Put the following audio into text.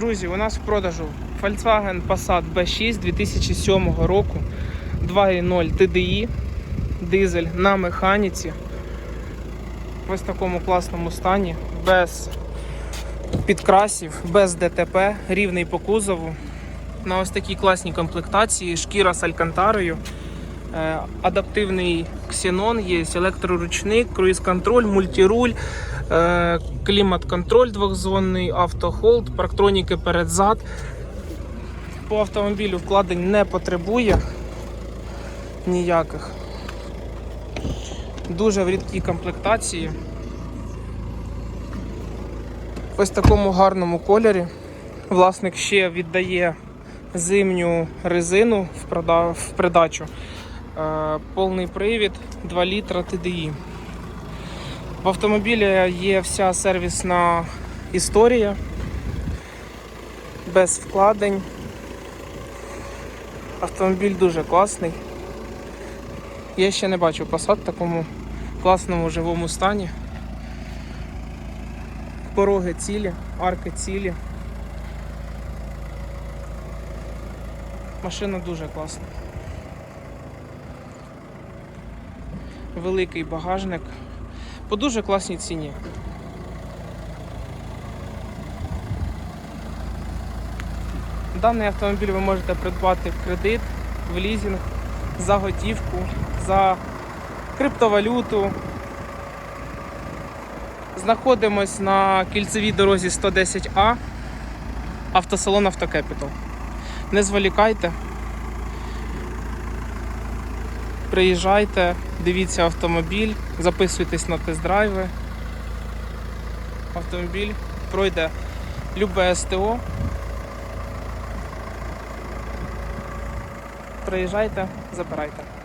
Друзі, у нас в продажу Volkswagen Passat B6 2007 року 2.0 TDI, дизель на механіці. В ось такому класному стані, без підкрасів, без ДТП, рівний по кузову. На ось такій класній комплектації, шкіра з алькантарою, адаптивний ксенон, є електроручник, круїз-контроль, мультируль, е, клімат-контроль двохзонний, автохолд, парктроніки перед-зад. По автомобілю вкладень не потребує ніяких. Дуже в рідкій комплектації. В ось такому гарному кольорі. Власник ще віддає зимню резину в придачу. Е, повний привід 2 літра TDI. В автомобілі є вся сервісна історія без вкладень. Автомобіль дуже класний. Я ще не бачив Passat в такому класному живому стані. Пороги цілі, арки цілі. Машина дуже класна. Великий багажник по дуже класній ціні. Даний автомобіль ви можете придбати в кредит, в лізинг, за готівку, за криптовалюту. Знаходимось на кільцевій дорозі 110А, автосалон Автокепітал. Не зволікайте. Приїжджайте, дивіться автомобіль, записуйтесь на тест-драйви. Автомобіль пройде любе СТО. Приїжджайте, забирайте.